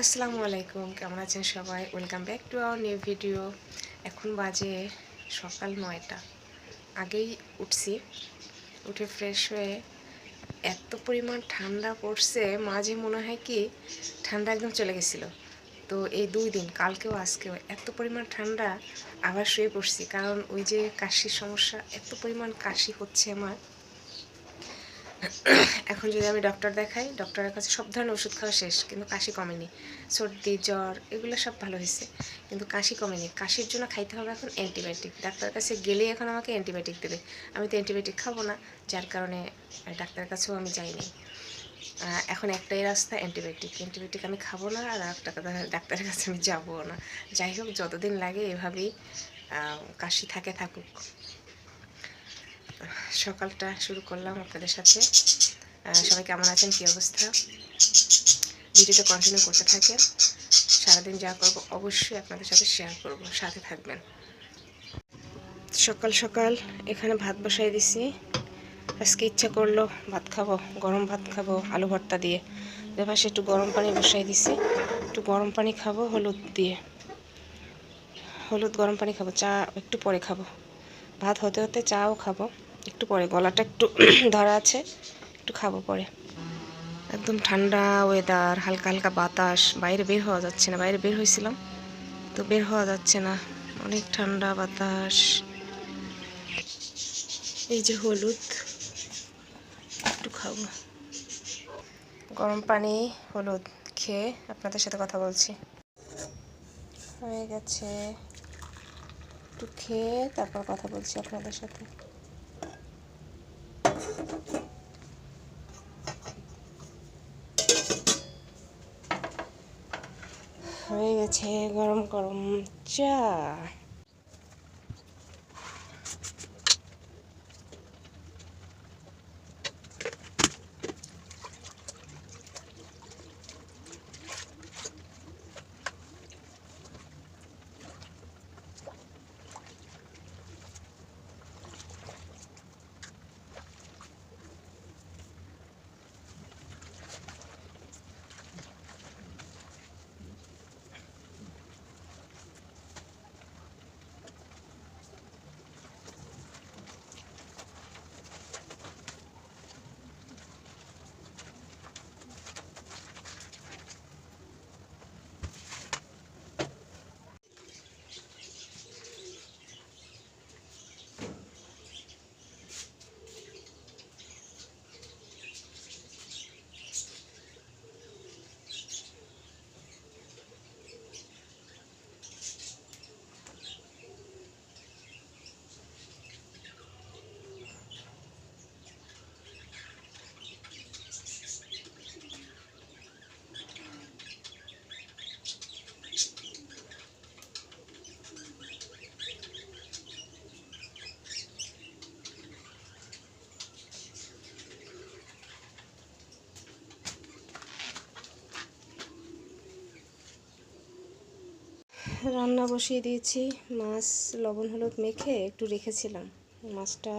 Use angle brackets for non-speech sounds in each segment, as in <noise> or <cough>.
আসসালামু আলাইকুম, কেমন আছেন সবাই? Welcome back to our new video এখন বাজে সকাল নয়টা। আগেই উঠছি। উঠে ফ্রেশ হয়ে এত পরিমাণ ঠান্ডা পড়ছে, মাঝে মনে হয় কি ঠান্ডা একদম চলে গেছিল। তো এই দুই দিন, কালকেও আজকেও এত পরিমাণ ঠান্ডা আবার শুয়ে পড়ছি। কারণ ওই যে কাশির সমস্যা, এত পরিমাণ কাশি হচ্ছে আমার। এখন যদি আমি ডক্টর দেখাই ডক্টরের কাছে সব ধরনের ওষুধ খাওয়া শেষ, কিন্তু কাশি কমেনি। সর্দি, জ্বর, এগুলো সব ভালো হয়েছে, কিন্তু কাশি কমেনি। কাশির জন্য খাইতে হবে এখন অ্যান্টিবায়োটিক ডাক্তারের কাছে গেলেই এখন আমাকে অ্যান্টিবায়োটিক দেবে। আমি তো অ্যান্টিবায়োটিক খাব না, যার কারণে ডাক্তারের কাছেও আমি যাইনি এখন একটাই রাস্তা অ্যান্টিবায়োটিক অ্যান্টিবায়োটিক আমি খাব না, আর একটা ডাক্তারের কাছে আমি যাব না। যাই হোক, যতদিন লাগে এভাবেই কাশি থাকে থাকুক। সকালটা শুরু করলাম আপনাদের সাথে। সবাই কেমন আছেন? কী অবস্থা? ভিডিওটা কন্টিনিউ করতে থাকেন। সারাদিন যা করব অবশ্যই আপনাদের সাথে শেয়ার করব। সাথে থাকবেন। সকাল সকাল এখানে ভাত বসাই দিছি। আজকে ইচ্ছা করল ভাত খাব, গরম ভাত খাব, আলু ভর্তা দিয়ে। এবার একটু গরম পানি বসাই দিছি। একটু গরম পানি খাব, হলুদ দিয়ে। হলুদ গরম পানি খাব, চা একটু পরে খাব। ভাত হতে হতে চাও খাব। একটু পরে, গলাটা একটু <clears throat> ধরা আছে, একটু খাব পরে। একদম ঠান্ডা ওয়েদার হালকা হালকা বাতাস, বাইরে বের হওয়া যাচ্ছে না, বাইরে বের হয়েছিলাম, তো বের হওয়া যাচ্ছে না, অনেক ঠান্ডা বাতাস। এই যে হলুদ, একটু খাব। গরম পানি, হলুদ খেয়ে আপনাদের সাথে কথা বলছি। হয়ে গেছে। একটু খেয়ে তারপর কথা বলছি আপনাদের সাথে। হয়ে গেছে গরম গরম চা রান্না বসিয়ে দিয়েছি। মাছ, লবণ, হলুদ মেখে একটু রেখেছিলাম। মাছটা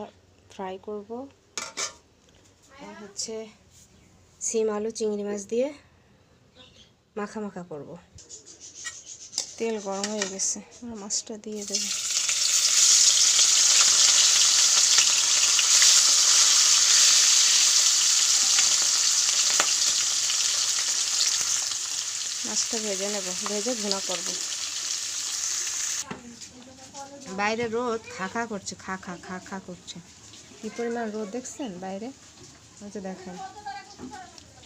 ফ্রাই করব। আর হচ্ছে সিম, আলু, চিংড়ি মাছ দিয়ে মাখা মাখা করব। তেল গরম হয়ে গেছে মাছটা দিয়ে দেব। মাছটা ভেজে নেব, ভেজে ভুনা করব। বাইরে রোদ, খা খা করছে, খা খা খা খা করছে। কি পরিমাণ রোদ দেখছেন বাইরে? যে দেখেন।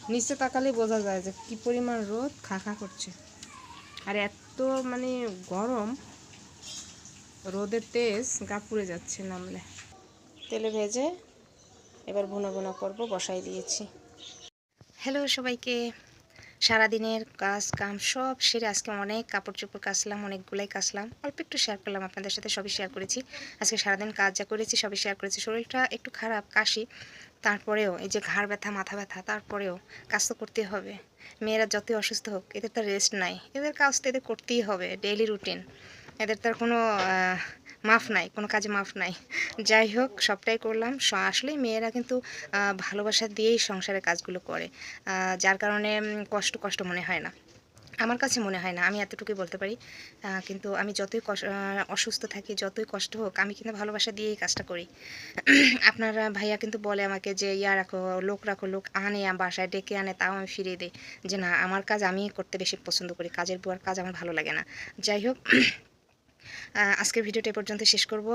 নিচে তাকালেই বোঝা যায় যে কি পরিমাণ রোদ, খা খা করছে। আর এত মানে গরম, রোদের তেজ গা পুড়ে যাচ্ছে নামলে। তেলে ভেজে এবার ভুনা ভুনা করব, বসাই দিয়েছি। হ্যালো সবাইকে। সারাদিনের কাজ, কাম সব সেরে আজকে অনেক কাপড় চোপড় কাচলাম, অনেকগুলাই কাচলাম। অল্প একটু শেয়ার করলাম আপনাদের সাথে, সবই শেয়ার করেছি। আজকে সারাদিন কাজ যা করেছি, সবই শেয়ার করেছি। শরীরটা একটু খারাপ, কাশি, তারপরেও এই যে ঘাড় ব্যথা, মাথা ব্যথা, তারপরেও কাজ তো করতে হবে। মেয়েরা যতই অসুস্থ হোক, এদের তো রেস্ট নাই। এদের কাজ তো এদের করতেই হবে ডেইলি রুটিন এদের তার কোনো মাফ নাই, কোনো কাজে মাফ নাই। যাই হোক, সবটাই করলাম। আসলেই মেয়েরা কিন্তু ভালোবাসা দিয়েই সংসারের কাজগুলো করে। যার কারণে কষ্ট কষ্ট মনে হয় না। আমার কাছে মনে হয় না, আমি এতটুকুই বলতে পারি। কিন্তু আমি যতই অসুস্থ থাকি, যতই কষ্ট হোক, আমি কিন্তু ভালোবাসা দিয়েই কাজটা করি। <clears throat> আপনারা, ভাইয়া কিন্তু বলে আমাকে যে, ইয়া রাখো, লোক রাখো, লোক আনে বাসায় ডেকে আনে, তাও আমি ফিরিয়ে দিই। যে না, আমার কাজ আমি করতে বেশি পছন্দ করি। কাজের বুয়ার কাজ আমার ভালো লাগে না। যাই হোক <clears throat> আজকের ভিডিওটা এ পর্যন্ত শেষ করব।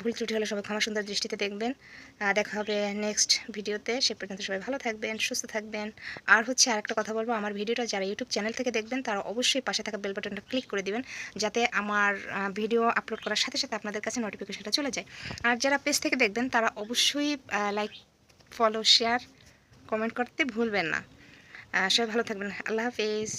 ভুল ত্রুটি হলে সবাই ক্ষমা সুন্দর দৃষ্টিতে দেখবেন। দেখা হবে নেক্সট ভিডিওতে। সে পর্যন্ত সবাই ভালো থাকবেন, সুস্থ থাকবেন। আর হচ্ছে আরেকটা কথা বলব, আমার ভিডিওটা যারা ইউটিউব চ্যানেল থেকে দেখবেন, তারা অবশ্যই পাশে থাকা বেল বাটনটা ক্লিক করে দিবেন, যাতে আমার ভিডিও আপলোড করার সাথে সাথে আপনাদের কাছে নোটিফিকেশনটা চলে যায়। আর যারা পেজ থেকে দেখবেন, তারা অবশ্যই লাইক ফলো শেয়ার কমেন্ট করতে ভুলবেন না। সবাই ভালো থাকবেন। আল্লাহ হাফেজ।